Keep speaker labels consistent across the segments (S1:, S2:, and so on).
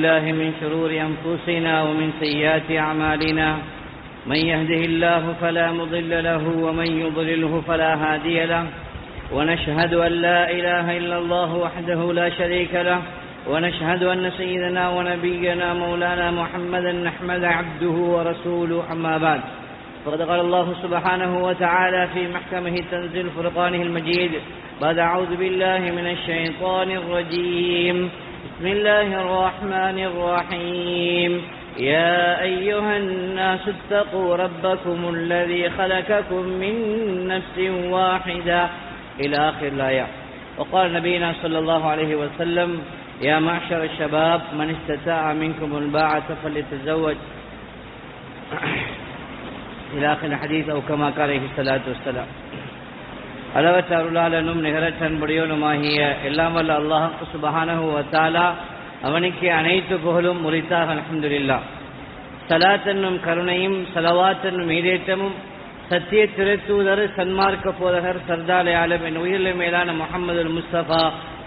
S1: الله من شرور أنفسنا ومن سيئات أعمالنا. من يهده الله فلا مضل له ومن يضلله فلا هادي له. ونشهد أن لا إله إلا الله وحده لا شريك له. ونشهد أن سيدنا ونبينا مولانا محمدا أحمد عبده ورسوله. أما بعد فقد قال الله سبحانه وتعالى في محكمه تنزيل فرقانه المجيد بعد أعوذ بالله من الشيطان الرجيم. بسم الله الرحمن الرحيم. يا أيها الناس اتقوا ربكم الذي خلقكم من نفس واحدة. إلى آخر الآية. وقال نبينا صلى الله عليه وسلم يا معشر الشباب من استطاع منكم الباعة فليتزوج. إلى آخر الحديث أو كما قال عليه الصلاة والسلام. அளவற்ற அருளாளனும் நிகரற்ற அன்புடையவனுமாகிய எல்லாம் வல்ல அல்லாஹ் சுபஹானஹு வத்தாலா அவனுக்கு அனைத்து புகழும் முறித்தாக அலமதுல்லா சலாத்தன்னும் கருணையும் சலவாத்தன்னும் மீதேற்றமும் ஈடேற்றமும் சத்திய திருத்தூதர் சன்மார்க்க போதகர் சர்தாலை ஆலம் என் உயிரில மேலான முகமது முஸ்தபா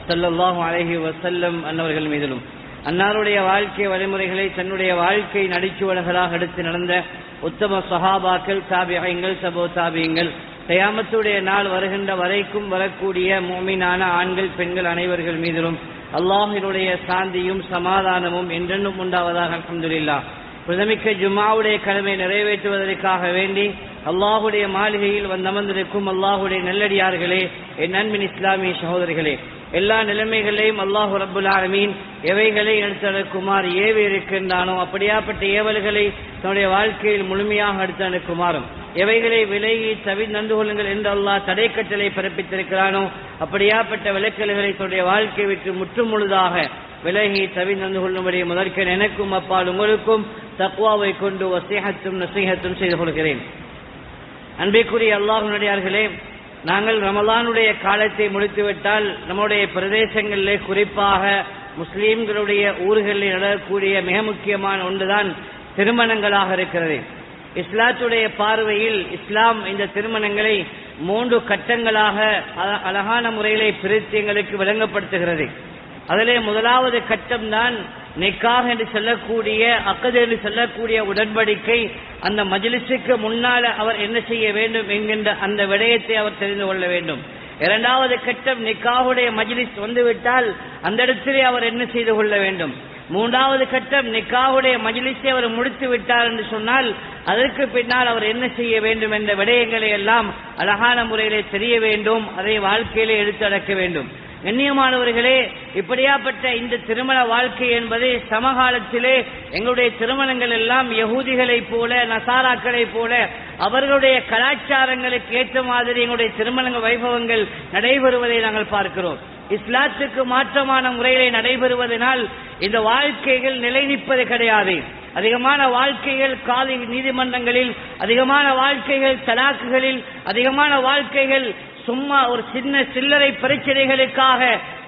S1: சல்லாஹூ அலஹி வசல்லம் அன்னவர்கள் மீதிலும். அன்னாருடைய வாழ்க்கை வழிமுறைகளை தன்னுடைய வாழ்க்கை நடிச்சுவடர்களாக எடுத்து நடந்த உத்தம சஹாபாக்கள் தாபியங்கள் சபோ தாபியங்கள் தயாமத்துடைய நாள் வருகின்ற வரைக்கும் வரக்கூடிய மோமினான ஆண்கள் பெண்கள் அனைவர்கள் மீதிலும் அல்லாஹினுடைய சாந்தியும் சமாதானமும் என்றென்றும் உண்டாவதாக அலமதுல்லா பிரதமிக்க ஜுமாவுடைய கடமை நிறைவேற்றுவதற்காக வேண்டி அல்லாஹுடைய மாளிகையில் வந்தமர்ந்திருக்கும் அல்லாஹுடைய நல்லடியார்களே என் நண்பின் இஸ்லாமிய சகோதரிகளே எல்லா நிலைமைகளையும் அல்லாஹு ரபுல் ஆலமீன் எவைகளை எடுத்தனுக்குமார் ஏவி இருக்கின்றானோ அப்படியாப்பட்ட ஏவல்களை தன்னுடைய வாழ்க்கையில் முழுமையாக எடுத்து அனுக்குமாறும் எவைகளை விலகி தவி நந்து கொள்ளுங்கள் என்று அல்லாஹ் தடை கட்டளை பிறப்பித்திருக்கிறானோ அப்படியாப்பட்ட விளக்கல்களை தன்னுடைய வாழ்க்கை விட்டு முற்றுமுழுதாக விலகி தவி நந்து கொள்ளும்படி முதற்க எனக்கும் அப்பால் உங்களுக்கும் தக்குவாவை கொண்டு வசீகத்தும் நசீகத்தும் செய்து கொள்கிறேன். அன்பிற்குரிய அல்லாஹுடையார்களே நாங்கள் ரமலானுடைய காலத்தை முடித்துவிட்டால் நம்முடைய பிரதேசங்களிலே குறிப்பாக முஸ்லீம்களுடைய ஊர்களில் நடக்கக்கூடிய மிக முக்கியமான ஒன்றுதான் திருமணங்களாக இருக்கிறது. இஸ்லாத்துடைய பார்வையில் இஸ்லாம் இந்த திருமணங்களை மூன்று கட்டங்களாக அழகான முறையிலே பிரித்து எங்களுக்கு விளங்கப்படுத்துகிறது. அதிலே முதலாவது கட்டம் தான் நிக்காக என்று சொல்லக்கூடிய அக்கது என்று சொல்லக்கூடிய உடன்படிக்கை. அந்த மஜிலிசுக்கு முன்னால அவர் என்ன செய்ய வேண்டும் என்கின்ற அந்த விடயத்தை அவர் தெரிந்து கொள்ள வேண்டும். இரண்டாவது கட்டம் நிக்காவுடைய மஜிலிஸ் வந்துவிட்டால் அந்த இடத்திலே அவர் என்ன செய்து கொள்ள வேண்டும்? மூன்றாவது கட்டம் நிக்காவுடைய மஜிலிஸை அவர் முடித்து விட்டார் என்று சொன்னால் அதற்கு பின்னால் அவர் என்ன செய்ய வேண்டும் என்ற விடயங்களை எல்லாம் அழகான முறையிலே தெரிய வேண்டும் அதை வாழ்க்கையிலே எடுத்தடக்க வேண்டும். கண்ணியமானவர்களே இப்படியாப்பட்ட இந்த திருமண வாழ்க்கை என்பது சமகாலத்திலே எங்களுடைய திருமணங்கள் எல்லாம் யகூதிகளைப் போல நசாராக்களைப் போல அவர்களுடைய கலாச்சாரங்களுக்கு ஏற்ற மாதிரி எங்களுடைய திருமண வைபவங்கள் நடைபெறுவதை நாங்கள் பார்க்கிறோம். இஸ்லாத்துக்கு மாற்றமான முறையிலே நடைபெறுவதனால் இந்த வாழ்க்கைகள் நிலை நிற்பது கிடையாது. அதிகமான வாழ்க்கைகள் காதி நீதிமன்றங்களில் அதிகமான வாழ்க்கைகள் தலாக்குகளில் அதிகமான வாழ்க்கைகள் சும்மா ஒரு சின்ன சில்லறை பிரச்சனைகளுக்காக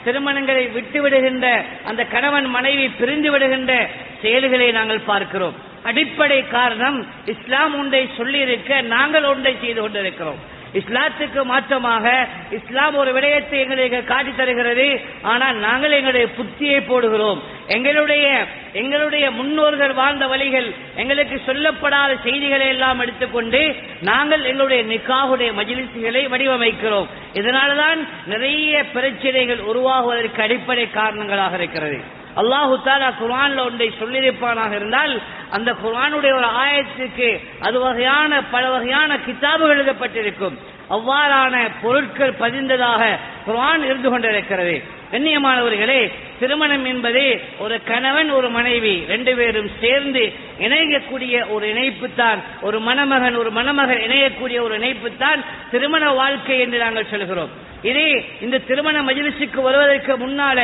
S1: திருமணங்களை விட்டுவிடுகின்ற அந்த கணவன் மனைவி பிரிந்து விடுகின்ற செயல்களை நாங்கள் பார்க்கிறோம். அடிப்படை காரணம் இஸ்லாம் ஒன்றை சொல்லியிருக்க நாங்கள் ஒன்றை செய்து கொண்டிருக்கிறோம். இஸ்லாத்துக்கு மாற்றமாக இஸ்லாம் ஒரு விடயத்தை எங்களுக்கு காட்டி தருகிறது. ஆனால் நாங்கள் எங்களுடைய புத்தியை போடுகிறோம். எங்களுடைய எங்களுடைய முன்னோர்கள் வாழ்ந்த வழிகள் எங்களுக்கு சொல்லப்படாத செய்திகளை எல்லாம் எடுத்துக்கொண்டு நாங்கள் எங்களுடைய நிக்காவுடைய மஜிலிசுகளை வடிவமைக்கிறோம். இதனால்தான் நிறைய பிரச்சனைகள் உருவாகுவதற்கு அடிப்படை காரணங்களாக இருக்கிறது. அல்லாஹு தாலா குர்ஆன்ல ஒன்றை சொல்லியிருப்பானாக இருந்தால் அந்த குர்ஆனுடைய ஒரு ஆயத்துக்கு அது வகையான பல வகையான கிதாபுகள் எழுதப்பட்டிருக்கும். அவ்வாறான பொருட்கள் பதிந்ததாக குர்ஆன் இருந்து கொண்டிருக்கிறது. கண்ணியமானவர்களே திருமணம் என்பது ஒரு கணவன் ஒரு மனைவி ரெண்டு பேரும் சேர்ந்து இணையக்கூடிய ஒரு இணைப்பு தான் ஒரு மணமகன் ஒரு மணமகன் இணையக்கூடிய ஒரு இணைப்பு தான் திருமண வாழ்க்கை என்று நாங்கள் சொல்கிறோம். இதே இந்த திருமண மஜிலிசுக்கு வருவதற்கு முன்னால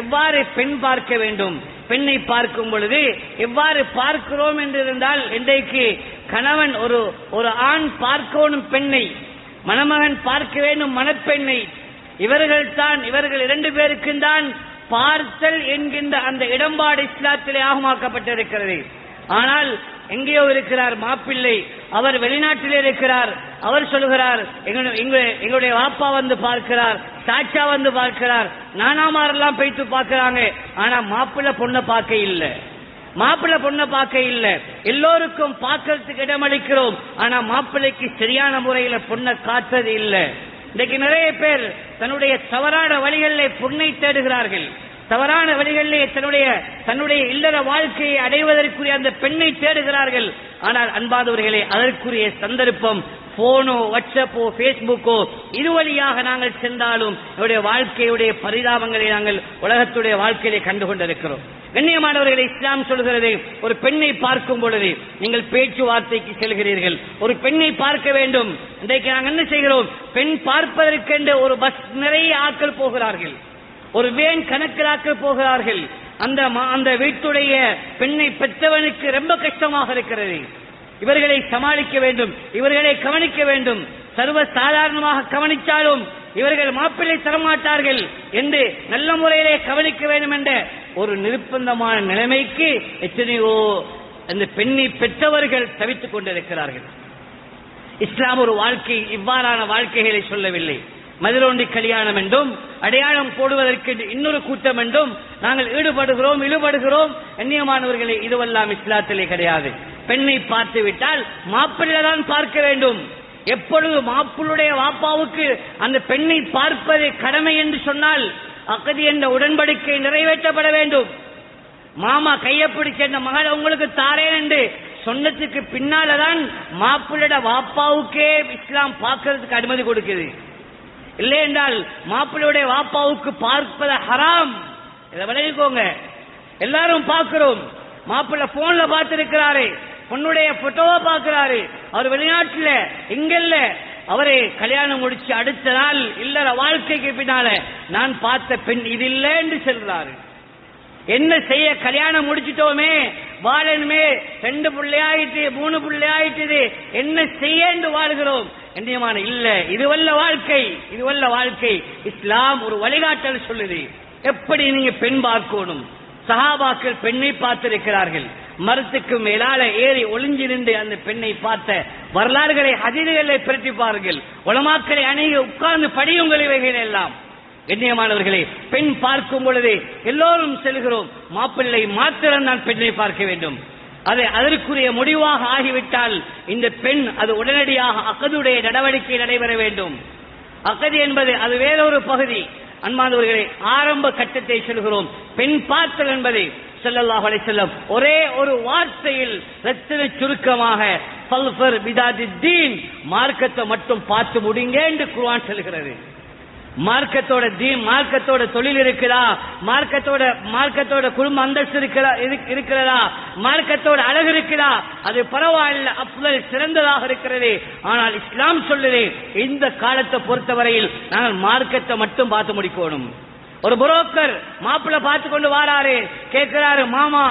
S1: எவ்வாறு பெண் பார்க்க வேண்டும்? பெண்ணை பார்க்கும் பொழுது எவ்வாறு பார்க்கிறோம் என்றிருந்தால் இன்றைக்கு கணவன் ஒரு ஒரு ஆண் பார்க்கணும் பெண்ணை மணமகன் பார்க்க வேண்டும் மணப்பெண்ணை இவர்கள் தான் இவர்கள் இரண்டு பேருக்கும் தான் பார்த்தல் என்கின்ற அந்த இடம்பாடு இஸ்லாத்திலே ஆகமாக்கப்பட்டிருக்கிறது. ஆனால் எங்கேயோ இருக்கிறார் மாப்பிள்ளை அவர் வெளிநாட்டில் இருக்கிறார் அவர் சொல்கிறார் எங்களுடைய வாப்பா வந்து பார்க்கிறார் சாச்சா வந்து பார்க்கிறார் நானாமாரெல்லாம் போயிட்டு பார்க்கிறாங்க ஆனா மாப்பிள்ளை பொண்ணை பார்க்க இல்லை. மாப்பிள்ளை பொண்ணை பார்க்க இல்ல. எல்லோருக்கும் பார்க்கறதுக்கு இடமளிக்கிறோம் ஆனா மாப்பிள்ளைக்கு சரியான முறையில பொண்ணை காத்தது இல்ல. இன்னைக்கு நிறைய பேர் தன்னுடைய தவறான வழிகளிலே பொண்ணை தேடுகிறார்கள். தவறான வழிகளிலே தன்னுடைய தன்னுடைய இல்லற வாழ்க்கையை அடைவதற்குரிய அந்த பெண்ணை தேடுகிறார்கள். ஆனால் அன்பாதவர்களே அதற்குரிய சந்தர்ப்பம் போனோ வாட்ஸ்அப்போ பேஸ்புக்கோ இது வழியாக நாங்கள் சென்றாலும் என்னுடைய வாழ்க்கையுடைய பரிதாபங்களை நாங்கள் உலகத்துடைய வாழ்க்கையிலே கண்டு கொண்டிருக்கிறோம் கண்ணியமானவர்களை இஸ்லாம் சொல்கிறது ஒரு பெண்ணை பார்க்கும் பொழுது நீங்கள் பேச்சுவார்த்தைக்கு செல்கிறீர்கள். ஒரு பெண்ணை பார்க்க வேண்டும். இன்றைக்கு நாங்கள் என்ன செய்கிறோம்? பெண் பார்ப்பதற்கென்று ஒரு பஸ் நிறைய ஆட்கள் போகிறார்கள். ஒரு வேன் கணக்கிலாக்க போகிறார்கள். அந்த மா- அந்த வீட்டுடைய பெண்ணை பெற்றவனுக்கு ரொம்ப கஷ்டமாக இருக்கிறது. இவர்களை சமாளிக்க வேண்டும் இவர்களை கவனிக்க வேண்டும். சர்வ சாதாரணமாக கவனித்தாலும் இவர்கள் மாப்பிள்ளை தரமாட்டார்கள் என்று நல்ல முறையிலே கவனிக்க வேண்டும் என்ற ஒரு நிர்பந்தமான நிலைமைக்கு எத்தனையோ அந்த பெண்ணை பெற்றவர்கள் தவித்துக் கொண்டிருக்கிறார்கள். இஸ்லாம் ஒரு வாழ்க்கை இவ்வாறான வாழ்க்கைகளை சொல்லவில்லை. மதுரோண்டி கல்யாணம் என்றும் அடையாளம் போடுவதற்கு இன்னொரு கூட்டம் என்றும் நாங்கள் ஈடுபடுகிறோம் இழுபடுகிறோம். கண்ணியமானவர்களே இதுவெல்லாம் இஸ்லாத்திலே கிடையாது. பெண்ணை பார்த்து விட்டால் மாப்பிள்ளை தான் பார்க்க வேண்டும். எப்பொழுது மாப்பிள்ளுடைய வாப்பாவுக்கு அந்த பெண்ணை பார்ப்பது கடமை என்று சொன்னால் அகதி என்ற உடன்படிக்கை நிறைவேற்றப்பட வேண்டும். மாமா கையை பிடிச்ச இந்த உங்களுக்கு தாரேன் என்று சொன்னதுக்கு பின்னாலதான் மாப்பிள்ளட வாப்பாவுக்கே இஸ்லாம் பார்க்கறதுக்கு அனுமதி கொடுக்குது. இல்லை என்றால் மாப்பிள்ளையுடைய வாப்பாவுக்கு பார்ப்பத ஹராம். இதை விளைவிக்கோங்க எல்லாரும் பார்க்கிறோம். மாப்பிள்ளை போன்ல பார்த்திருக்கிறாரே. பொண்ணுடைய போட்டோவை பார்க்கிறாரு. அவர் வெளிநாட்டுல இங்க இல்ல அவரை கல்யாணம் முடிச்சு அடுத்த நாள் இல்லற வாழ்க்கைக்கு பின்னால நான் பார்த்த பெண் இது இல்ல என்று சொல்றாரு. என்ன செய்ய கல்யாணம் முடிச்சிட்டோமே வாழனுமே ரெண்டு பிள்ளையாயிட்டு மூணு பிள்ளையாயிட்டு என்ன செய்ய என்று வாழ்கிறோம்? என்னமான இல்ல இதுவல்ல வாழ்க்கை இதுவல்ல வாழ்க்கை. இஸ்லாம் ஒரு வழிகாட்டல் சொல்லுது. எப்படி நீங்க பெண் பார்க்கணும்? சஹாபாக்கள் பெண்ணை பார்த்திருக்கிறார்கள். மரத்துக்கு மேலால ஏறி ஒளிஞ்சிருந்து அந்த பெண்ணை பார்த்த வரலாறுகளை அதிர்களை பிரட்டி பாருங்கள். உலமாக்களை அணுகி உட்கார்ந்து படியுங்கள் இவைகள் எல்லாம். கண்ணியமானவர்களே பெண் பார்க்கும் பொழுது எல்லோரும் செல்கிறோம். மாப்பிள்ளை மாத்திரம் தான் பெண்ணை பார்க்க வேண்டும். அது அதற்குரிய முடிவாக ஆகிவிட்டால் இந்த பெண் அது உடனடியாக அகதுடைய நடவடிக்கை நடைபெற வேண்டும். அகதி என்பது அது வேறொரு பகுதி. அன்பானவர்களே ஆரம்ப கட்டத்தை சொல்கிறோம். பெண் பார்த்தல் என்பதை செல்லல்லாஹ் அலைஹி ஒரே ஒரு வார்த்தையில் ரத்தின சுருக்கமாக பல்ஃபர் பிதாதி தீன் மார்க்கத்தை மட்டும் பார்த்து முடிங்க என்று குருவான் சொல்கிறது மார்க்கத்தோட தீன் மார்க்கத்தோட தொழில் இருக்குதா மார்க்கத்தோட மார்க்கத்தோட குடும்ப அந்தஸ்து இருக்கிறா இருக்கிறதா? மார்க்கத்தோட அழகு இருக்குதா அது பரவாயில்ல அப்தல் சிறந்ததாக இருக்கிறது. ஆனால் இஸ்லாம் சொல்லுது இந்த காலத்தை பொறுத்தவரையில் நாங்கள் மார்க்கத்தை மட்டும் பார்த்து முடிக்கணும். ஒரு புரோக்கர் மாப்பிள்ள பார்த்து கொண்டு வாராரு. கேட்கிறாரு மாமா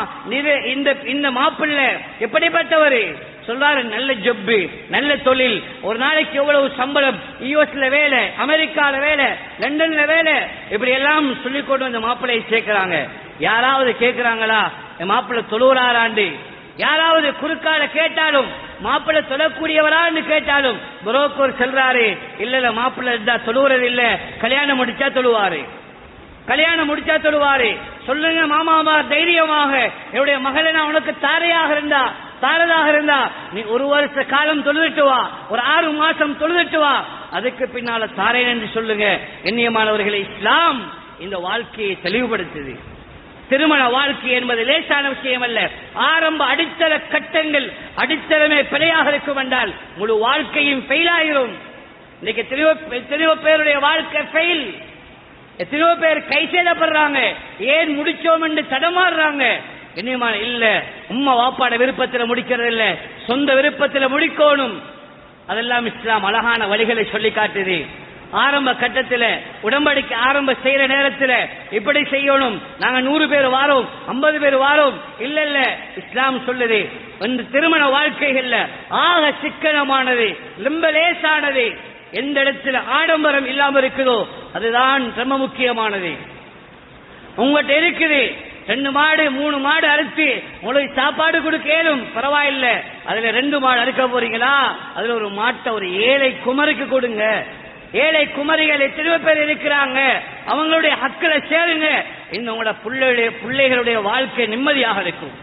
S1: இந்த இந்த மாப்பிள்ள எப்படிப்பட்டவர்? சொல்றாரு நல்ல ஜப்பு நல்ல தொழில். ஒரு நாளைக்கு எவ்வளவு சம்பளம்? யூஎஸ்ல வேலை அமெரிக்கால வேலை லண்டன்ல வேலை. இப்படி எல்லாம் சொல்லி கொண்டு வந்த மாப்பிள்ளையை சேர்க்கிறாங்க. யாராவது கேட்கிறாங்களா என் மாப்பிள்ள தொழுகிறாராண்டு. யாராவது குறுக்கால கேட்டாலும் மாப்பிள்ளை தொழக்கூடியவரான்னு கேட்டாலும் புரோக்கர் செல்றாரு இல்ல இல்ல மாப்பிள்ளை இருந்தா தொழுவுறது இல்ல கல்யாணம் முடிச்சா தொழுவாரு. கல்யாணம் முடிச்சா சொல்லுவாரு சொல்லுங்க மாமாமா தைரியமாக. என்னுடைய மகளை நான் உனக்கு தாரையாக இருந்தா தாரதாக இருந்தா நீ ஒரு வருஷ காலம் தொழுதுட்டு வா. ஒரு ஆறு மாசம் தொழுதுட்டு வா. அதுக்கு பின்னால தாரேன் என்று சொல்லுங்க. எண்ணியமானவர்களை இஸ்லாம் இந்த வாழ்க்கையை தெளிவுபடுத்துது. திருமண வாழ்க்கை என்பது லேசான விஷயம் அல்ல ஆரம்ப அடித்தள கட்டங்கள் அடித்தளமே பிழையாக இருக்கும் என்றால் முழு வாழ்க்கையும் ஃபெயில் ஆயிரும். இன்னைக்கு தெளிவ எத்தனையோ பேருடைய வாழ்க்கை ஃபெயில் எத்தனையோ பேர் கை செய்யப்படுறாங்க ஏன் முடிச்சோம் என்று தடமாறுறாங்க. கண்ணியமான இல்ல. உம்மா வாப்பாட விருப்பத்துல முடிக்கிறது இல்ல. சொந்த விருப்பத்துல முடிக்கணும். அதெல்லாம் இஸ்லாம் அழகான வழிகளை சொல்லி காட்டுது. ஆரம்ப கட்டத்தில் உடம்படிக்கு ஆரம்ப செய்யற நேரத்தில் இப்படி செய்யணும். நாங்க நூறு பேர் வாரோம் ஐம்பது பேர் வாரோம். இல்ல இல்ல. இஸ்லாம் சொல்லுது இந்த திருமண வாழ்க்கைகள்ல ஆக சிக்கனமானது ரொம்ப லேசானது எந்த இடத்துல ஆடம்பரம் இல்லாம இருக்குதோ அதுதான் ரொம்ப முக்கியமானது உங்கள்கிட்ட இருக்குது ரெண்டு மாடு மூணு மாடு அறுத்து உங்களுக்கு சாப்பாடு கொடுக்கலும் பரவாயில்ல. அதுல ரெண்டு மாடு அறுக்க போறீங்களா? அதுல ஒரு மாட்டை ஒரு ஏழை குமருக்கு கொடுங்க. ஏழை குமரிகள் எத்தனை பேர் இருக்கிறாங்க. அவங்களுடைய ஹக்களை சேருங்க. இந்த உங்களோட பிள்ளைகளுடைய பிள்ளைகளுடைய வாழ்க்கை நிம்மதியாக இருக்கும்.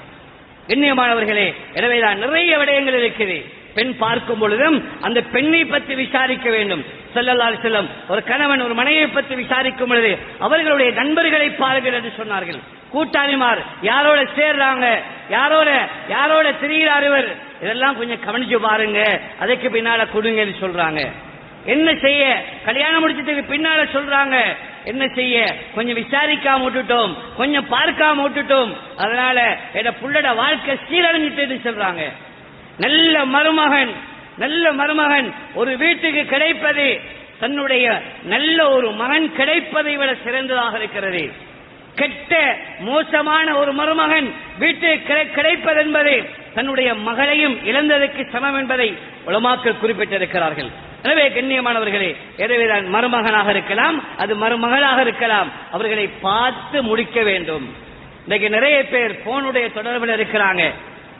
S1: கண்ணியமானவர்களே எனவேதான் நிறைய விடயங்கள் இருக்குது. பெண் பார்க்கும் பொழுதும் அந்த பெண்ணை பற்றி விசாரிக்க வேண்டும். செல்லல்லால் செல்லம் ஒரு கணவன் ஒரு மனைவியை பற்றி விசாரிக்கும் பொழுது அவர்களுடைய நண்பர்களை பாருங்கள் என்று சொன்னார்கள். கூட்டாளிமார் யாரோட சேர்றாங்க? யாரோட யாரோட திரிகிறார் இவர்? இதெல்லாம் கொஞ்சம் கவனிச்சு பாருங்க. அதுக்கு பின்னால கொடுங்கன்னு சொல்றாங்க. என்ன செய்ய? கல்யாணம் முடிச்சதுக்கு பின்னால சொல்றாங்க. என்ன செய்ய? கொஞ்சம் விசாரிக்காம விட்டுட்டோம். கொஞ்சம் பார்க்காம விட்டுட்டோம். அதனால என்ன புள்ளட வாழ்க்கை சீரழிஞ்சிட்டு சொல்றாங்க. நல்ல மருமகன் நல்ல மருமகன் ஒரு வீட்டுக்கு கிடைப்பது தன்னுடைய நல்ல ஒரு மகன் கிடைப்பதை விட சிறந்ததாக இருக்கிறது. கெட்ட மோசமான ஒரு மருமகன் வீட்டுக்கு கிடைப்பது என்பது தன்னுடைய மகளையும் இழந்ததற்கு சமம் என்பதை உலமாக்கள் குறிப்பிட்டிருக்கிறார்கள். எனவே கண்ணியமானவர்களே எனவேதான் மருமகனாக இருக்கலாம் அது மருமகளாக இருக்கலாம் அவர்களை பார்த்து முடிக்க வேண்டும். இன்னைக்கு நிறைய பேர் போனுடைய தொடர்பில் இருக்கிறாங்க.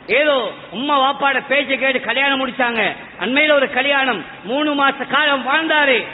S1: ஏதோ உம்மா வாப்பாட பேச்சை கேட்டு கல்யாணம் முடிச்சாங்க. அண்மையில ஒரு கல்யாணம். மூணு மாச காலம் வாழ்ந்தாரு.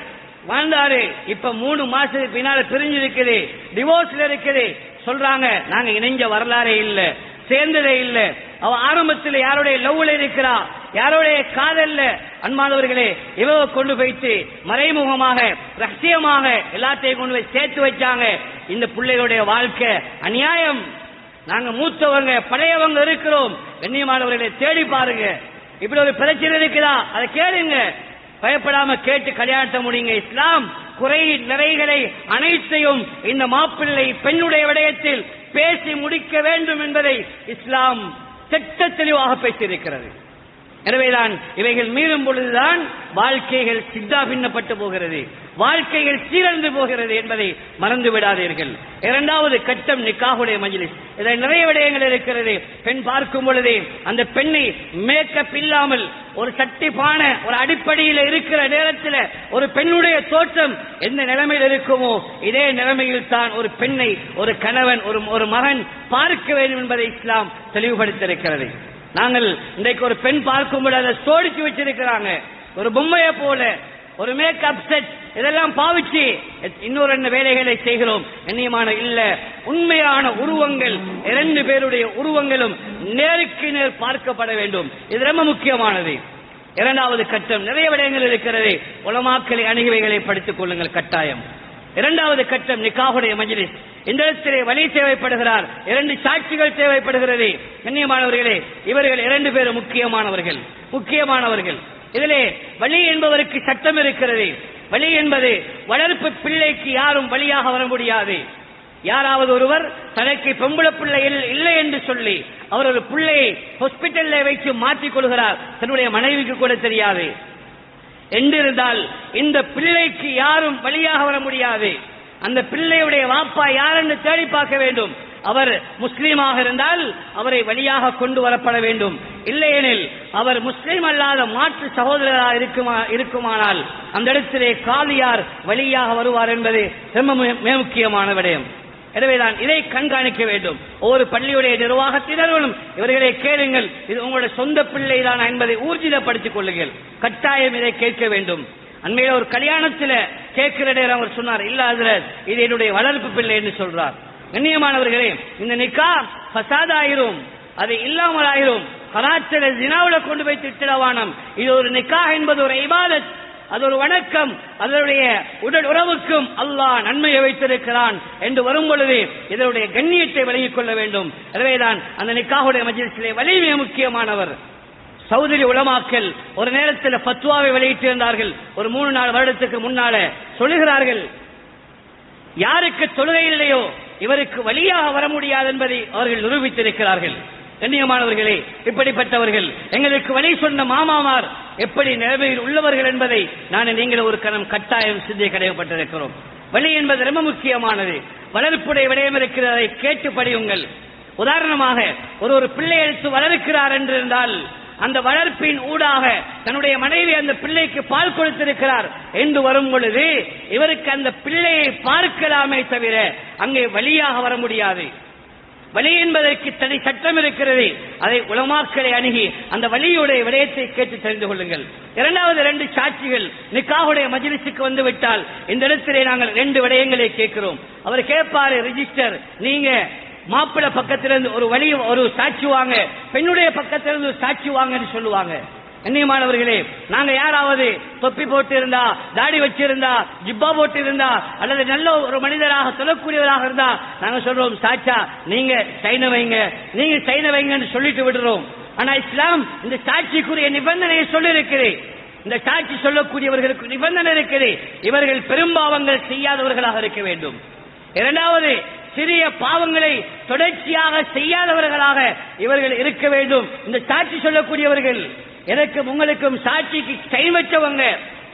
S1: வாழ்ந்தாரு. இப்ப மூணு மாசத்துக்கு பின்னால பிரிஞ்சு இருக்குது டிவோர்ஸ்ல இருக்குது. சொல்றாங்க நாங்க இணைஞ்ச வரலாறே இல்ல. சேர்ந்ததே இல்ல. அவ ஆரம்பத்தில் யாருடைய லவ்ல இருக்கிறா? யாருடைய காதல்ல? அன்பானவர்களே இவ கொண்டு போயிட்டு மறைமுகமாக ரகசியமாக எல்லாத்தையும் கொண்டு போய் சேர்த்து வச்சாங்க. இந்த பிள்ளைகளுடைய வாழ்க்கை அநியாயம். நாங்க மூத்தவங்க பழையவங்க இருக்கிறோம். கண்ணியமானவர்களை தேடி பாருங்க. இப்படி ஒரு பிரச்சனை இருக்குதா? அதை கேளுங்க. பயப்படாம கேட்டு கல்யாணத்தை முடியுங்க. இஸ்லாம் குறை நிறைகளை அனைத்தையும் இந்த மாப்பிள்ளை பெண்ணுடைய விடயத்தில் பேசி முடிக்க வேண்டும் என்பதை இஸ்லாம் திட்ட தெளிவாக பேசியிருக்கிறது. எனவேதான் இவைகள் மீறும் பொழுதுதான் வாழ்க்கைகள் சித்தா பின்னப்பட்டு போகிறது. வாழ்க்கையில் சீரழிந்து போகிறது என்பதை மறந்து விடாதீர்கள். இரண்டாவது கட்டம் நிக்காகுடைய மஜிலிஸ். இதில் நிறைய விடயங்கள் இருக்கிறது. பெண் பார்க்கும் பொழுதே அந்த பெண்ணை மேக்கப் இல்லாமல் ஒரு சட்டிப்பான ஒரு அடிப்படையில் இருக்கிற நேரத்தில் ஒரு பெண்ணுடைய தோற்றம் எந்த நிலைமையில் இருக்குமோ இதே நிலைமையில் தான் ஒரு பெண்ணை ஒரு கணவன் ஒரு ஒரு மகன் பார்க்க வேண்டும் என்பதை இஸ்லாம் தெளிவுபடுத்தியிருக்கிறது. நாங்கள் இன்றைக்கு ஒரு பெண் பார்க்கும்போது அதை சோடிச்சு வச்சிருக்கிறாங்க. ஒரு பொம்மையை போல ஒரு மேக்கப் செட் இதெல்லாம் பாவிச்சு இன்னொரு ரெண்டு வேலைகளை செய்கிறோம். கண்ணியமான இல்ல உண்மையான உருவங்கள் இரண்டு பேருடைய உருவங்களும் நேருக்கு நேர் பார்க்கப்பட வேண்டும். இது ரொம்ப முக்கியமானது. இரண்டாவது கட்டம் நிறைய விடயங்கள் இருக்கிறது. உலமாக்களை அணுகுவைகளை படித்துக் கொள்ளுங்கள் கட்டாயம். இரண்டாவது கட்டம் நிக்காவுடைய மஜிலிஸ். இந்த இடத்திலே வழி தேவைப்படுகிறார். இரண்டு சாட்சிகள் தேவைப்படுகிறது. கண்ணியமானவர்களே இவர்கள் இரண்டு பேரும் முக்கியமானவர்கள். முக்கியமானவர்கள். இதிலே வழி என்பவருக்கு சட்டம் இருக்கிறது. வழி என்பது வளர்ப்பு பிள்ளைக்கு யாரும் வழியாக வர முடியாது. யாராவது ஒருவர் தனக்கு பெம்புள பிள்ளை இல்லை என்று சொல்லி அவர் ஒரு பிள்ளையை ஹாஸ்பிட்டல்ல வைத்து மாற்றிக் கொள்கிறார். தன்னுடைய மனைவிக்கு கூட தெரியாது. என்றிருந்தால் இந்த பிள்ளைக்கு யாரும் வழியாக வர முடியாது. அந்த பிள்ளையுடைய வாப்பா யார் என்று தேடி பார்க்க வேண்டும். அவர் முஸ்லீமாக இருந்தால் அவரை வழியாக கொண்டு வரப்பட வேண்டும். இல்லையெனில் அவர் முஸ்லீம் அல்லாத மாற்று சகோதரராக இருக்குமா இருக்குமானால் அந்த இடத்திலே காலியார் வழியாக வருவார் என்பது ரொம்ப மிக முக்கியமான விடயம். எனவேதான் இதை கண்காணிக்க வேண்டும். ஒவ்வொரு பள்ளியுடைய நிர்வாகத்தினர்களும் இவர்களை கேளுங்கள். இது உங்களுடைய சொந்த பிள்ளைதான் என்பதை ஊர்ஜிதப்படுத்திக் கொள்ளுங்கள். கட்டாயம் இதை கேட்க வேண்டும். அண்மையில ஒரு கல்யாணத்தில் கேட்கிற நேரம் அவர் சொன்னார் இல்ல அதுல இது என்னுடைய வளர்ப்பு பிள்ளை என்று சொல்றார். கண்ணியமானவர்களே இந்த நிக்கா பசாதாயிரும் அது இல்லாமல் ஆயிரும் கலாச்சார ஜினாவில கொண்டு போய் திட்டிடவானம் இது ஒரு நிக்கா என்பது ஒரு இபாதத் அது ஒரு வணக்கம். அதனுடைய உடல் உறவுக்கும் அல்லாஹ் நன்மையை வைத்திருக்கிறான் என்று வரும் பொழுது இதனுடைய கண்ணியத்தை விலகிக் கொள்ள வேண்டும். எனவேதான் அந்த நிக்காவுடைய மஜ்லிஸிலே வலிமை முக்கியமானவர். சௌதரி உலமாக்கல் ஒரு நேரத்தில் பத்வாவை வெளியிட்டிருந்தார்கள். ஒரு மூணு நாலு வருடத்துக்கு முன்னால சொல்லுகிறார்கள் யாருக்கு தொழுகை இல்லையோ இவருக்கு வழியாக வர முடியாது என்பதை அவர்கள் நிரூபித்திருக்கிறார்கள். கண்ணியமானவர்களே இப்படிப்பட்டவர்கள். எங்களுக்கு வழி சொன்ன மாமாமார் எப்படி நிலைமையில் உள்ளவர்கள் என்பதை நான் நீங்கள் ஒரு கணம் கட்டாயம் சிந்திய கடையப்பட்டிருக்கிறோம். வழி என்பது ரொம்ப முக்கியமானது. வளர்ப்புடைய விடயம் இருக்கிறதை கேட்டு படியுங்கள். உதாரணமாக ஒரு ஒரு பிள்ளை எடுத்து வளர்க்கிறார் என்றிருந்தால் அந்த வளர்ப்பின் ஊடாக தன்னுடைய மனைவி அந்த பிள்ளைக்கு பால் கொடுத்திருக்கிறார். என்று வரும் பொழுது இவருக்கு அந்த பிள்ளையை பார்க்கலாமே தவிர அங்கே வழியாக வர முடியாது. வழி என்பதற்கு தனி சட்டம் இருக்கிறது. அதை உலமாக்களை அணுகி அந்த வழியுடைய விடயத்தை கேட்டு தெரிந்து கொள்ளுங்கள். இரண்டாவது ரெண்டு சாட்சிகள் நிக்காவுடைய மஜிலிசுக்கு வந்து விட்டால் இந்த இடத்திலே நாங்கள் ரெண்டு விடயங்களை கேட்கிறோம். அவர் கேட்பாரு ரிஜிஸ்டர் நீங்க மாப்பிள்ளை பக்கத்திலிருந்து ஒரு வழி ஒரு சாட்சி வாங்க பெண்ணுடைய பக்கத்திலிருந்து இருந்து சாட்சி வாங்கன்னு சொல்லுவாங்க. கண்ணியமானவர்களே நாங்க யாராவது தொப்பி போட்டு இருந்தா தாடி வச்சிருந்தா ஜிப்பா போட்டு இருந்தா அல்லது நல்ல ஒரு மனிதராக சொல்லக்கூடியவராக இருந்தா நாங்க சொல்றோம் சாச்சா நீங்க சைன வைங்க நீங்க சைன வைங்கன்னு சொல்லிட்டு விடுறோம். ஆனா இஸ்லாம் இந்த சாட்சிக்குரிய நிபந்தனையை சொல்லி இந்த சாட்சி சொல்லக்கூடியவர்களுக்கு நிபந்தனை இருக்குது. இவர்கள் பெரும்பாவங்கள் செய்யாதவர்களாக இருக்க வேண்டும். இரண்டாவது சிறிய பாவங்களை தொடர்ச்சியாக செய்யாதவர்களாக இவர்கள் இருக்க வேண்டும். இந்த சாட்சி சொல்லக்கூடியவர்கள் எனக்கும் உங்களுக்கும் சாட்சிக்கு சைன் வச்சவங்க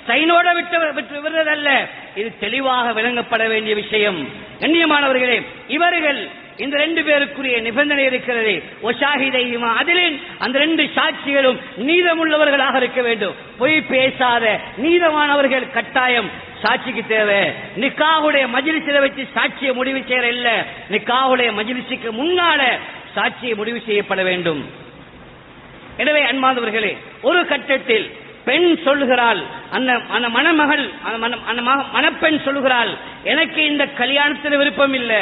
S1: சைனோட விட்டு விடுறதல்ல. இது தெளிவாக விளங்கப்பட வேண்டிய விஷயம். கண்ணியமானவர்களே இவர்கள் இந்த ரெண்டு பேருக்குரிய நிபந்தனை இருக்கிறது. ஒஷாஹிதையுமா அதிலின் அந்த ரெண்டு சாட்சிகளும் நீதமுள்ளவர்களாக இருக்க வேண்டும். பொய் பேசாத நீதமானவர்கள் கட்டாயம் சாட்சிக்கு தேவை. நிக்காவுடைய மஜிலிசில வச்சு சாட்சியை முடிவு செய்யற இல்ல. நிக்காவுடைய மஜிலிசுக்கு முன்னால சாட்சியை முடிவு செய்யப்பட வேண்டும். எனவே அன்பாதவர்களே ஒரு கட்டத்தில் பெண் சொல்லுகிறாள் அந்த அந்த மணமகள் அந்த மணப்பெண் சொல்லுகிறாள் எனக்கு இந்த கல்யாணத்தில் விருப்பம் இல்லை.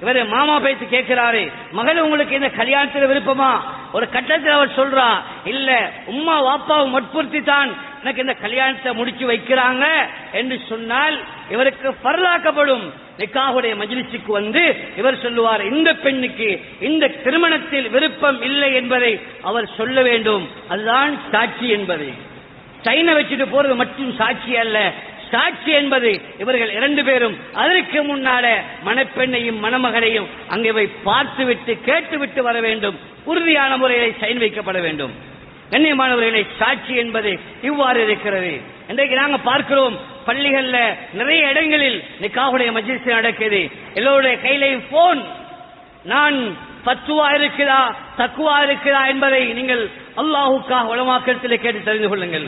S1: இவர் மாமா பேச்சு கேட்கிறாரு. மகள் உங்களுக்கு இந்த கல்யாணத்தில் விருப்பமா? ஒரு கட்டத்தில் அவர் சொல்றா இல்ல உம்மா வாப்பாவும் வற்புறுத்தி தான் எனக்கு இந்த கல்யாணத்தை முடிச்சு வைக்கிறாங்க. என்று சொன்னால் இவருக்கு பரலாக்கப்படும் நிக்காவுடைய மஜிலிசுக்கு வந்து இவர் சொல்லுவார் இந்த பெண்ணுக்கு இந்த திருமணத்தில் விருப்பம் இல்லை என்பதை அவர் சொல்ல வேண்டும். அதுதான் சாட்சி என்பது. சைனை வச்சுட்டு போறது மட்டும் சாட்சி அல்ல. சாட்சி என்பது இவர்கள் இரண்டு பேரும். அதற்கு முன்னால மணப்பெண்ணையும் மணமகளையும் அங்கே போய் பார்த்துவிட்டு கேட்டுவிட்டு வர வேண்டும். உறுதியான முறையில் சைன் வைக்கப்பட வேண்டும். கண்ணியமானவர்களை சாட்சி என்பது இவ்வாறு இருக்கிறது. இன்றைக்கு நாங்க பார்க்கிறோம் பள்ளிகள்ல நிறைய இடங்களில் நிக்காவுடைய மஜிஸ் நடக்குது. எல்லோருடைய கையிலையும் போன் நான் பத்துவா இருக்கிறா தக்குவா இருக்கிறா என்பதை நீங்கள் அல்லாஹுக்காக உலமாக்கத்தில் கேட்டு தெரிந்து கொள்ளுங்கள்.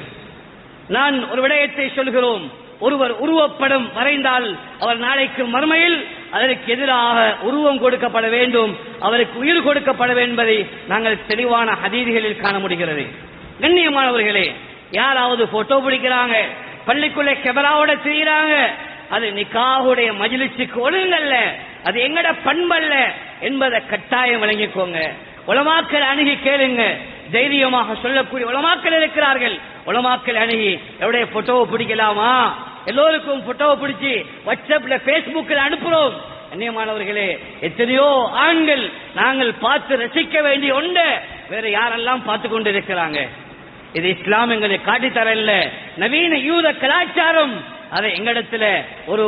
S1: நான் ஒரு விடயத்தை சொல்கிறோம். ஒருவர் உருவப்படம் வரைந்தால் அவர் நாளைக்கு மறுமையில் அதற்கு எதிராக உருவம் கொடுக்கப்பட வேண்டும் அவருக்கு உயிர் கொடுக்கப்பட வேண்டும் என்பதை நாங்கள் தெளிவான அதிதிகளில் காண முடிகிறது. கண்ணியமானவர்களே யாராவது போட்டோ பிடிக்கிறாங்க பள்ளிக்குள்ளே கெமராவோட செய்யறாங்க அது நிக்காவுடைய மஜிலிசுக்கு ஒழுங்கல்ல அது எங்கட பண்பல்ல என்பதை கட்டாயம் விளங்கிக்கோங்க. உலமாக்கள் அணுகி கேளுங்க. தைரியமாக சொல்லக்கூடிய உலமாக்கள் இருக்கிறார்கள். உலமாக்கள் அணுகி எவ்வளவு போட்டோவை பிடிக்கலாமா? எல்லோருக்கும் போட்டோவை பிடிச்சி வாட்ஸ்அப்ல பேஸ்புக்கில் அனுப்புறோம். கண்ணியமானவர்களே எத்தனையோ ஆண்கள் நாங்கள் பார்த்து ரசிக்க வேண்டிய ஒன்று வேற யாரெல்லாம் பார்த்து கொண்டு இருக்கிறாங்க இது இஸ்லாம் எங்களுக்கு காட்டித்தரல நவீன யூத கலாச்சாரம். அதை எங்களிடத்துல ஒரு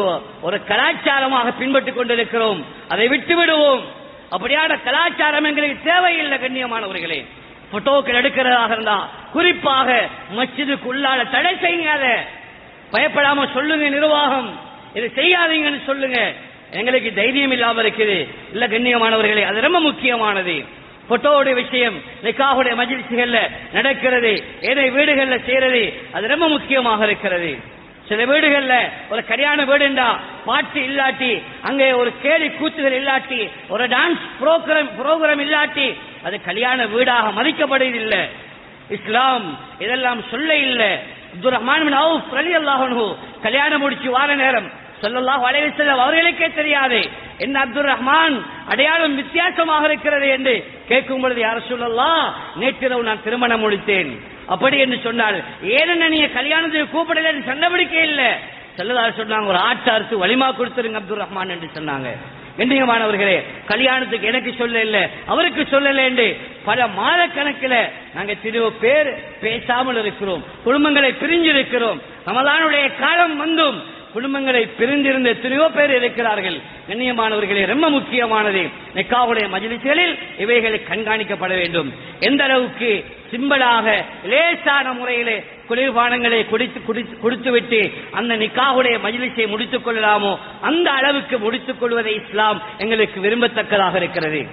S1: ஒரு கலாச்சாரமாக பின்பற்றிக் கொண்டிருக்கிறோம். அதை விட்டு விடுவோம் அப்படியான கலாச்சாரம் எங்களுக்கு தேவையில்லை கண்ணியமானவர்களே. போட்டோக்கள் எடுக்கிறதாக இருந்தா குறிப்பாக மஸ்ஜிதுக்கு உள்ளால தடை செய்யாத பயப்படாம சொல்லுங்க நிர்வாகம். இதை செய்யாதீங்கன்னு சொல்லுங்க. எங்களுக்கு தைரியம் இல்லாம இருக்குது. இல்ல கண்ணியமானவர்களே அது ரொம்ப முக்கியமானது. போட்டோவுடைய விஷயம் நிக்காவுடைய மஜிலிசுகள்ல நடக்கிறது. ஏழை வீடுகள்ல செய்யறது அது ரொம்ப முக்கியமாக இருக்கிறது. சில வீடுகள்ல ஒரு கல்யாண வீடுண்டா பாட்டு இல்லாட்டி அங்கே ஒரு கேலி கூத்துகள் இல்லாட்டி ஒரு டான்ஸ் புரோகிராம் ப்ரோக்ராம் இல்லாட்டி அது கல்யாண வீடாக மதிக்கப்படுவதில்லை. இஸ்லாம் இதெல்லாம் சொல்ல இல்லை. அப்துல் ரஹ்மான் பிரதி அவுஃப் ரலியல்லாஹு கல்யாணம் முடிச்சு வார நேரம். ஸல்லல்லாஹு அலைஹி செல்லம் அவர்களுக்கே தெரியாது என்ன அப்துல் ரஹ்மான் அடையாளம் வித்தியாசமாக இருக்கிறது என்று கேட்கும் பொழுது யார் சொல்லலாம் நேற்றிரவு நான் திருமணம் முடித்தேன். அப்படி என்று சொன்னால் ஏனென்ன நீங்க கல்யாணத்துக்கு கூப்பிடல சண்டை பிடிக்க இல்லை செல்லதார் சொன்னாங்க ஒரு ஆட்டு அறுத்து வலிமா கொடுத்துருங்க அப்துல் ரஹ்மான் என்று சொன்னாங்க. கண்ணியமானவர்களே கல்யாணத்துக்கு எனக்கு சொல்ல இல்லை அவருக்கு சொல்லல என்று பல மாத கணக்கில் நாங்கள் திரு பேர் பேசாமல் இருக்கிறோம் குடும்பங்களை பிரிஞ்சிருக்கிறோம். ரமலானுடைய காலம் வந்தும் குடும்பங்களை பிரிந்திருந்த எத்தனையோ பேர் இருக்கிறார்கள். கண்ணியமானவர்களே ரொம்ப முக்கியமானது நிக்காவுடைய மஜிலிசுகளில் இவைகளை கண்காணிக்கப்பட வேண்டும். எந்த அளவுக்கு சிம்பிளாக லேசான முறையிலே குளிர்பானங்களை குடித்து குடித்து கொடுத்துவிட்டு அந்த நிக்காவுடைய மஜிலிசை முடித்துக் கொள்ளலாமோ? அந்த அளவுக்கு முடித்துக் கொள்வதை இஸ்லாம் எங்களுக்கு விரும்பத்தக்கதாக இருக்கிறது.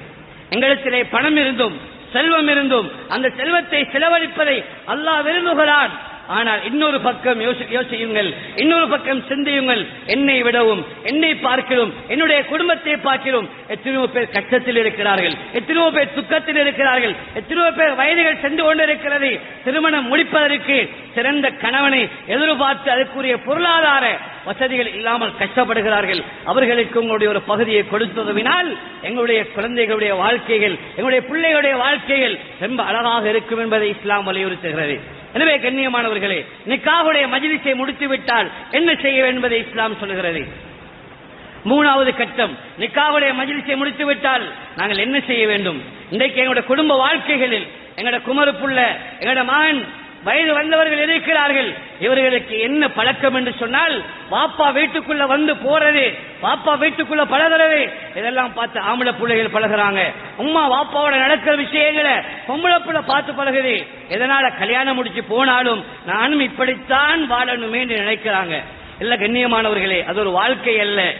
S1: எங்களிடத்திலே பணம் இருந்தும் செல்வம் இருந்தும் அந்த செல்வத்தை செலவழிப்பதை அல்லாஹ் விரும்புகிறான். ஆனால் இன்னொரு பக்கம் யோசி யோசியுங்கள். இன்னொரு பக்கம் சிந்தியுங்கள். என்னை விடவும் என்னை பார்க்கிறோம் என்னுடைய குடும்பத்தை பார்க்கிறோம் எத்தனையோ பேர் கஷ்டத்தில் இருக்கிறார்கள். எத்தனையோ பேர் துக்கத்தில் இருக்கிறார்கள். எத்தனையோ பேர் வயதுகள் சென்று கொண்டிருக்கிறது. திருமணம் முடிப்பதற்கு சிறந்த கணவனை எதிர்பார்த்து அதற்குரிய பொருளாதார வசதிகள் இல்லாமல் கஷ்டப்படுகிறார்கள். அவர்களுக்கு உங்களுடைய ஒரு பகுதியை கொடுத்ததுவினால் எங்களுடைய குழந்தைகளுடைய வாழ்க்கைகள் எங்களுடைய பிள்ளைகளுடைய வாழ்க்கைகள் ரொம்ப அழகாக இருக்கும் என்பதை இஸ்லாம் வலியுறுத்துகிறது. எனவே கண்ணியமானவர்களே நிக்காவுடைய மஜிலிசை முடித்து விட்டால் என்ன செய்ய வேண்டும் என்பதை இஸ்லாம் சொல்கிறது மூணாவது கட்டம் நிக்காவுடைய மஜிலிசை முடித்து விட்டால் நாங்கள் என்ன செய்ய வேண்டும்? இன்றைக்கு எங்களுடைய குடும்ப வாழ்க்கைகளில் எங்களோட குமருப்புள்ள புள்ள மகன் வயது வந்தவர்கள் இருக்கிறார்கள் இவர்களுக்கு என்ன பழக்கம் என்று சொன்னால் பாப்பா வீட்டுக்குள்ள வந்து போறது பாப்பா வீட்டுக்குள்ள பழகிறது. இதெல்லாம் பார்த்து ஆம்பளை பிள்ளைகள் பழகுறாங்க. உம்மா பாப்பாவோட நடக்கிற விஷயங்களை பொம்பளை பிள்ளை பார்த்து பழகுது. இதனால கல்யாணம் முடிச்சு போனாலும் நானும் இப்படித்தான் வாழணுமே என்று நினைக்கிறாங்க. இல்ல கண்ணியமானவர்களே அது ஒரு வாழ்க்கை அல்ல.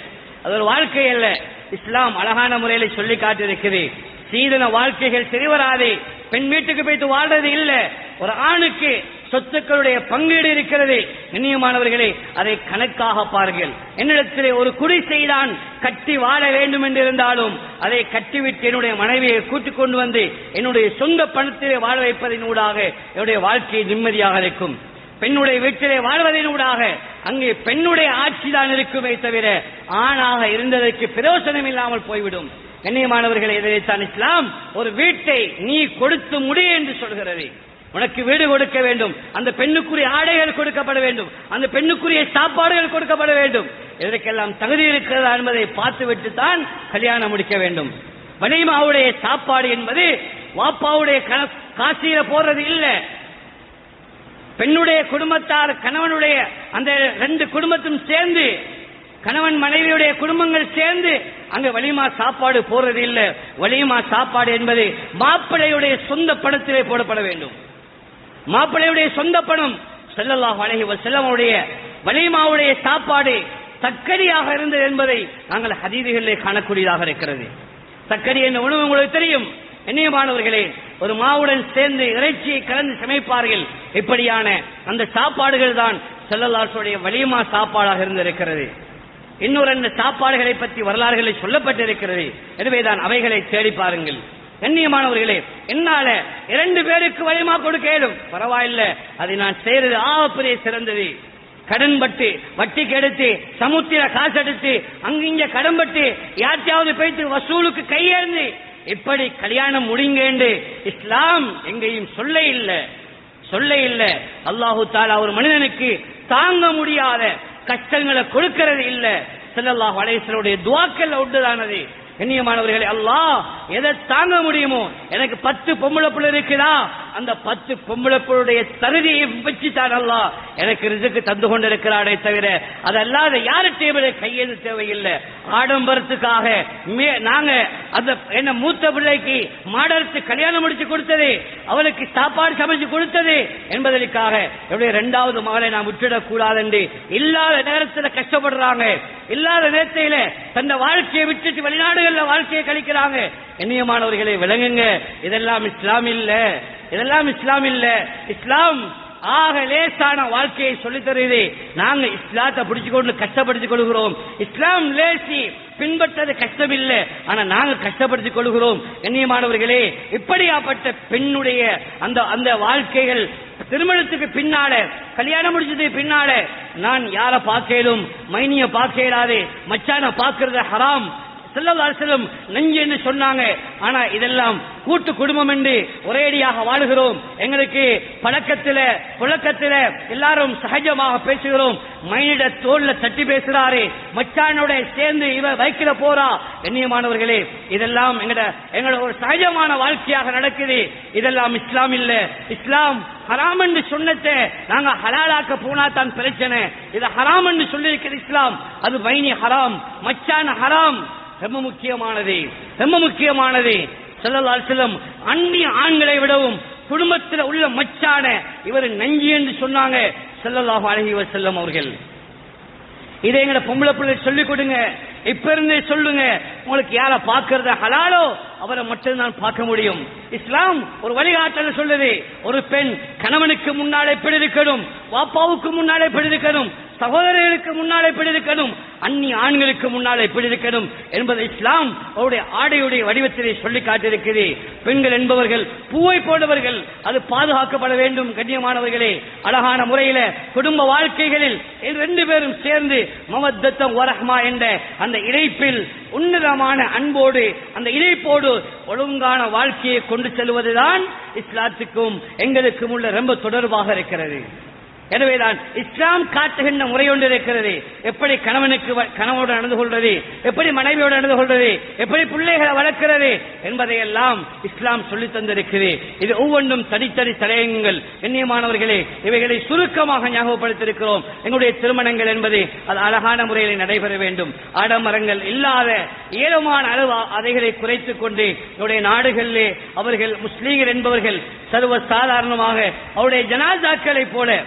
S1: அது ஒரு வாழ்க்கை அல்ல. இஸ்லாம் அழகான முறையில சொல்லி காட்டியிருக்குது சீதன வாழ்க்கைகள் சரிவராது பெண் வீட்டுக்கு போயிட்டு வாழ்றது இல்ல. ஒரு ஆணுக்கு சொத்துக்களுடைய பங்கீடு இருக்கிறது. கண்ணியமானவர்களே அதை கணக்காக பாருங்கள். என்னிடத்திலே ஒரு குடிசைதான் கட்டி வாழ வேண்டும் என்று இருந்தாலும் அதை கட்டிவிட்டு என்னுடைய மனைவியை கூட்டிக் கொண்டு வந்து என்னுடைய சொந்த பணத்திலே வாழ வைப்பதன் ஊடாக என்னுடைய வாழ்க்கை நிம்மதியாக இருக்கும். பெண்ணுடைய வீட்டிலே வாழ்வதனூடாக அங்கே பெண்ணுடைய ஆட்சிதான் இருக்குமே தவிர ஆணாக இருந்ததற்கு பிரயோசனம் இல்லாமல் போய்விடும். கண்ணியமானவர்களை இதைத்தான் இஸ்லாம். ஒரு வீட்டை நீ கொடுத்து முடி என்று சொல்கிறது. உனக்கு வீடு கொடுக்க வேண்டும். அந்த பெண்ணுக்குரிய ஆடைகள் கொடுக்கப்பட வேண்டும். அந்த பெண்ணுக்குரிய சாப்பாடுகள் கொடுக்கப்பட வேண்டும். இதற்கெல்லாம் தகுதி இருக்கிறதா என்பதை பார்த்துவிட்டு தான் கல்யாணம் முடிக்க வேண்டும். வலிமாவுடைய சாப்பாடு என்பது வாப்பாவுடைய கண- காசியில போறது இல்லை. பெண்ணுடைய குடும்பத்தார் கணவனுடைய அந்த ரெண்டு குடும்பத்தும் சேர்ந்து கணவன் மனைவியுடைய குடும்பங்கள் சேர்ந்து அங்க வலிமா சாப்பாடு போறது இல்ல. வலிமா சாப்பாடு என்பது மாப்பிள்ளையுடைய சொந்த பணத்திலே போடப்பட வேண்டும். மாப்பிள்ளையுடைய சொந்த பணம் செல்லல்லாஹு அழகி செல்லவனுடைய வலிமாவுடைய சாப்பாடு தக்கடியாக இருந்தது என்பதை நாங்கள் ஹதீதிகளிலே காணக்கூடியதாக இருக்கிறது. தக்கடி என்ற உணவு உங்களுக்கு தெரியும். இணையமானவர்களே ஒரு மாவுடன் சேர்ந்து இறைச்சியை கலந்து சமைப்பார்கள். இப்படியான அந்த சாப்பாடுகள் தான் செல்லல்லாசுடைய வலிமா சாப்பாடாக இருந்திருக்கிறது. இன்னொரு ரெண்டு சாப்பாடுகளை பற்றி வரலாறுகளை சொல்லப்பட்டிருக்கிறது. எனவேதான் அவைகளை தேடி பாருங்கள். கண்ணியமானவர்களே என்னால இரண்டு பேருக்கு வலிமா கொடுக்க இயலும் பரவாயில்ல அதை நான் செய்யறது ஆவப்பெரிய சிறந்தது. கடன் பட்டு வட்டிக்கு எடுத்து சமுத்திர காசு எடுத்து அங்க இங்க கடன் பட்டு யார்ட்டையாவது போயிட்டு வசூலுக்கு கையேந்து. இப்படி கல்யாணம் முடிங்கேண்டு இஸ்லாம் எங்கேயும் சொல்ல இல்லை. சொல்ல இல்லை. அல்லாஹு தாலா ஒரு மனிதனுக்கு தாங்க முடியாத கஷ்டங்களை கொடுக்கிறது இல்ல. செல்லல்லாஹ் அலைஹி துவாக்கல்ல துஆக்கள் கண்ணியமானவர்களே அல்லாஹ் எதை தாங்க முடியுமோ எனக்கு பத்து பொம்பளை பிள்ளை இருக்குதா? அந்த பத்து பொம்பளைப்பளுடைய பிள்ளைடைய தருதியை வச்சு தான் எனக்கு ரிசுக்கு தந்து கொண்டிருக்கிறானே தவிர அதல்லாத யார்கிட்டயும் கையெழு தேவையில்லை. ஆடம்பரத்துக்காக மே- நாங்க அந்த என்ன மூத்த பிள்ளைக்கு மாடலுக்கு கல்யாணம் முடிச்சு கொடுத்தது அவளுக்கு சாப்பாடு சமைச்சு கொடுத்தது என்பதற்காக என்னுடைய இரண்டாவது மகளை நான் விட்டுடக் கூடாது என்று இல்லாத நேரத்தில் கஷ்டப்படுறாங்க. இல்லாத நேரத்தில தந்த வாழ்க்கையை விட்டுட்டு வெளிநாடுகளில் வாழ்க்கையை கழிக்கிறாங்க. எண்ணியமானவர்களை விளங்குங்க. இதெல்லாம் இஸ்லாம் இல்லை. இதெல்லாம் இஸ்லாம் இல்ல. இஸ்லாம் ஆக லேசான வாழ்க்கையை சொல்லித் தருது நாங்க இஸ்லாத்தை பிடிச்சுக்கொண்டு கஷ்டப்படுத்திக் கொள்கிறோம். இஸ்லாம் லேசி பின்பற்றது கஷ்டம் இல்லை ஆனா நாங்க கஷ்டப்படுத்திக் கொள்கிறோம். கண்ணியமானவர்களே இப்படியாப்பட்ட பெண்ணுடைய அந்த அந்த வாழ்க்கைகள் திருமணத்துக்கு பின்னால கல்யாணம் முடிச்சதுக்கு பின்னால நான் யார பார்க்கலும் மைனிய பார்க்க இயலாது மச்சான பார்க்கறது ஹராம். செல்லும் நெஞ்சு என்று சொன்னாங்க. ஆனா இதெல்லாம் கூட்டு குடும்பம் என்று ஒரேடியாக வாழுகிறோம். எங்களுக்கு பழக்கத்தில புழக்கத்தில எல்லாரும் சகஜமாக பேசுகிறோம். மைனிட தோல்ல தட்டி பேசுறாரு. மச்சானோட சேர்ந்து இவ வைக்கல போறா. கண்ணியமானவர்களே இதெல்லாம் எங்கட எங்களோட ஒரு சகஜமான வாழ்க்கையாக நடக்குது. இதெல்லாம் இஸ்லாம் இல்ல. இஸ்லாம் ஹராம் என்று சொன்னத்தை நாங்க ஹலாலாக்க போனா தான் பிரச்சனை. இது ஹராம் என்று சொல்லியிருக்கிறது இஸ்லாம். அது மைனி ஹராம். மச்சான் ஹராம். ரொம்ப முக்கியமானது ரொம்ப முக்கியமானது. செல்லலால் செல்லம் அந்நிய ஆண்களை விடவும் குடும்பத்தில் உள்ள மச்சான இவர் நஞ்சி என்று சொன்னாங்க செல்லலாக அலைஹி செல்லும் அவர்கள். இதை எங்களை பொம்பளை பிள்ளை சொல்லிக் கொடுங்க. இப்ப இருந்தே சொல்லுங்க. உங்களுக்கு யார பார்க்கறத ஹலாலோ? அவரை மட்டும் நான் பார்க்க முடியும். இஸ்லாம் ஒரு வழிகாட்டல் சொல்லுது. ஒரு பெண் கணவனுக்கு முன்னாலே எப்படி இருக்கணும் வாப்பாவுக்கு முன்னாலே எப்படி இருக்கணும் சகோதரர்களுக்கு முன்னால் எப்படி இருக்கணும் அந்நி ஆண்களுக்கு முன்னால் எப்படி இருக்கணும் என்பதை இஸ்லாம் அவருடைய ஆடையுடைய வடிவத்திலே சொல்லி காட்டிருக்கிறது பெண்கள் என்பவர்கள் பூவை போன்றவர்கள் அது பாதுகாக்கப்பட வேண்டும் கண்ணியமானவர்களே. அழகான முறையில குடும்ப வாழ்க்கைகளில் ரெண்டு பேரும் சேர்ந்து மமத்தத்தம் வரஹ்மா என்ற அந்த இணைப்பில் உன்னதமான அன்போடு அந்த இணைப்போடு ஒழுங்கான வாழ்க்கையை கொண்டு செல்வதுதான் இஸ்லாத்துக்கும் எங்களுக்கும் உள்ள ரொம்ப தொடர்பாக இருக்கிறது. எனவேதான் இஸ்லாம் காட்டுகின்ற முறை ஒன்று இருக்கிறது. எப்படி கணவனுக்கு வ- கணவனோடு நடந்து கொள்வது எப்படி மனைவியோடு நடந்து கொள்வது எப்படி பிள்ளைகளை வளர்க்கிறது என்பதையெல்லாம் இஸ்லாம் சொல்லி தந்திருக்கிறது. இது ஒவ்வொன்றும் தனித்தனி தலையங்கள் எண்ணியமானவர்களே இவைகளை சுருக்கமாக ஞாபகப்படுத்தியிருக்கிறோம். எங்களுடைய திருமணங்கள் என்பது அது அழகான முறையில் நடைபெற வேண்டும். ஆடம்பரங்கள் இல்லாத ஏலமான அளவு அதைகளை குறைத்துக் கொண்டு என்னுடைய நாடுகளிலே அவர்கள் முஸ்லீம்கள் என்பவர்கள் சர்வ சாதாரணமாக அவருடைய ஜனாதாக்களைப் போல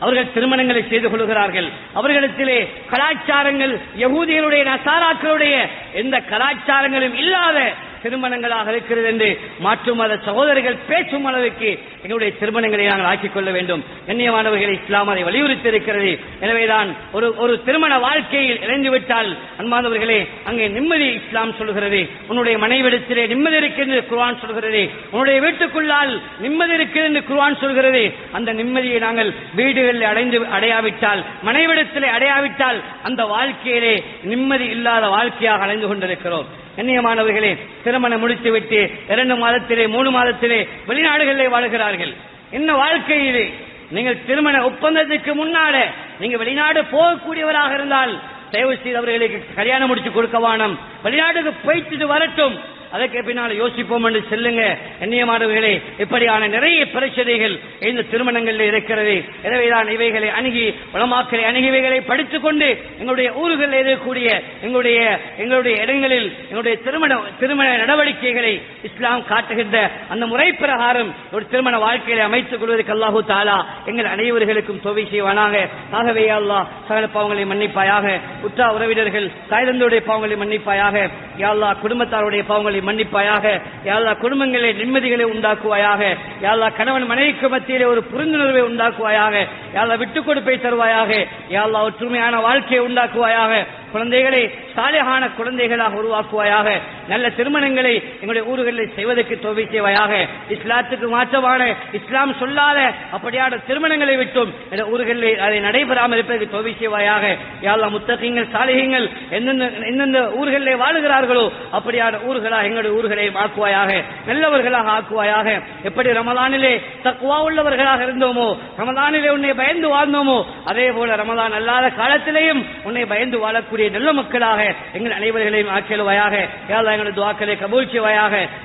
S1: அவர்கள் திருமணங்களை செய்து கொள்கிறார்கள். அவர்களிடத்திலே கலாச்சாரங்கள் யகூதிகளுடைய நசாராக்களுடைய எந்த கலாச்சாரங்களும் இல்லாத திருமணங்களாக இருக்கிறது என்று மாற்று மத சகோதரர்கள் பேசும் அளவுக்கு எங்களுடைய திருமணங்களை நாங்கள் ஆக்கிக் கொள்ள வேண்டும். கண்ணியமானவர்களை இஸ்லாம் அதை வலியுறுத்தி இருக்கிறது எனவேதான் ஒரு ஒரு திருமண வாழ்க்கையில் இணைந்துவிட்டால் அன்பானவர்களே அங்கே நிம்மதி இஸ்லாம் சொல்கிறது. உன்னுடைய மனைவிடத்திலே நிம்மதி இருக்கிறது என்று சொல்கிறது. உன்னுடைய வீட்டுக்குள்ளால் நிம்மதி இருக்கிறது என்று குர்வான் சொல்கிறது. அந்த நிம்மதியை நாங்கள் வீடுகளில் அடைந்து அடையாவிட்டால் மனைவிடத்திலே அடையாவிட்டால் அந்த வாழ்க்கையிலே நிம்மதி இல்லாத வாழ்க்கையாக அடைந்து கொண்டிருக்கிறோம். கண்ணியமானவர்களே திருமணம் முடித்துவிட்டு இரண்டு மாதத்திலே மூணு மாதத்திலே வெளிநாடுகளிலே வாழ்கிறார்கள். என்ன வாழ்க்கை இது? நீங்கள் திருமண ஒப்பந்தத்துக்கு முன்னால நீங்க வெளிநாடு போகக்கூடியவராக இருந்தால் தயவு செய்து அவர்களுக்கு கல்யாணம் முடிச்சு கொடுக்க வேணும் வெளிநாட்டுக்கு போயிட்டு வரட்டும். அதற்கு பின்னால் யோசிப்போம் என்று செல்லுங்க. கண்ணியமானவர்களே இப்படியான நிறைய பிரச்சனைகள் இந்த திருமணங்களில் இருக்கிறது. எனவேதான் இவைகளை அணுகி உளமாக்களை அணுகிவைகளை படித்துக் கொண்டு எங்களுடைய ஊர்களில் இருக்கக்கூடிய எங்களுடைய எங்களுடைய இடங்களில் எங்களுடைய திருமண திருமண நடவடிக்கைகளை இஸ்லாம் காட்டுகின்ற அந்த முறை பிரகாரம் ஒரு திருமண வாழ்க்கையை அமைத்துக் கொள்வதற்கு அல்லாஹு தாலா எங்கள் அனைவர்களுக்கும் தொகை செய்வானாக. ஆகவே அல்லா சகல பாவங்களை மன்னிப்பாயாக. உற்றா உறவினர்கள் தாய்தந்தருடைய பாவங்களை மன்னிப்பாயாக. யா குடும்பத்தாருடைய பாவங்களை மன்னிப்பாயாக. யா அல்லாஹ் நிம்மதிகளை உண்டாக்குவாயாக. யா கணவன் மனைவிக்கு மத்தியிலே ஒரு புரிந்துணர்வை உண்டாக்குவாயாக. யா விட்டுக் கொடுப்பை தருவாயாக. யா ஒற்றுமையான வாழ்க்கையை உண்டாக்குவாயாக. குழந்தைகளை சாலையான குழந்தைகளாக உருவாக்குவாயாக நல்ல திருமணங்களை எங்களுடைய ஊர்களில் செய்வதற்கு தோவை செய்வாயாக இஸ்லாத்துக்கு மாற்றமான இஸ்லாம் சொல்லாத அப்படியான திருமணங்களை விட்டும் இந்த ஊர்களில் அதை நடைபெறாமல் இருப்பதற்கு தோவை செய்வாயாக. யாழ்லா முத்தகங்கள் சாலைகள் எந்தெந்த எந்தெந்த ஊர்களிலே வாழுகிறார்களோ அப்படியான ஊர்களாக எங்களுடைய ஊர்களை ஆக்குவாயாக நல்லவர்களாக ஆக்குவாயாக. எப்படி ரமதானிலே தக்குவா உள்ளவர்களாக இருந்தோமோ ரமதானிலே உன்னை பயந்து வாழ்ந்தோமோ அதே போல ரமதான் அல்லாத காலத்திலேயும் உன்னை பயந்து வாழக்கூடிய நல்ல மக்களாக எங்கள் அனைவர்களையும் ஆக்கிடுவாயாக யாழ்லா எங்களுடைய துவாக்களை கபூல்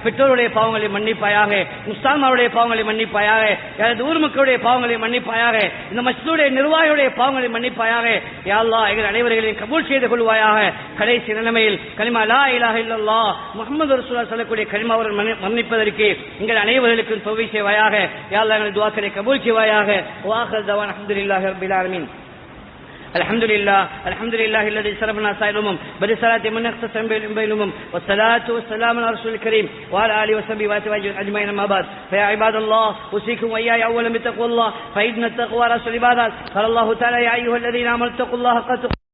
S1: பெற்றோருடைய பாவங்களை மன்னிப்பாயாக. முஸ்தான்மாருடைய பாவங்களை மன்னிப்பாயாக. எனது ஊர் மக்களுடைய பாவங்களை மன்னிப்பாயாக. இந்த மஸ்ஜிதுடைய நிர்வாகியுடைய பாவங்களை மன்னிப்பாயாக. யாழ்லா எங்கள் அனைவர்களையும் கபூல் செய்து கொள்வாயாக. கடைசி நிலைமையில் கனிமா லா இலாஹ இல்லல்லாஹ் முகமது ரசூலுல்லாஹ் சொல்லக்கூடிய கலிமாவுடன் மன்னிப்பதற்கு எங்கள் அனைவர்களுக்கும் தொகை செய்வாயாக. யாழ்லா எங்களது துவாக்களை கபூல் செய்வாயாக வாஹர் தவான் அல்ஹம்துலில்லாஹி ரப்பில் ஆலமீன். الحمد لله الحمد لله الذي سرفنا سائلهم برسالة من اختصم بينهم والصلاة والسلام على رسول الكريم وعلى آله وصحبه وأتباعه أجمعين أما بعد فيا عباد الله أوصيكم وإياي أولا بتقوى الله فإن التقوى رأس العبادات قال الله تعالى يا أيها الذين آمنوا اتقوا الله حق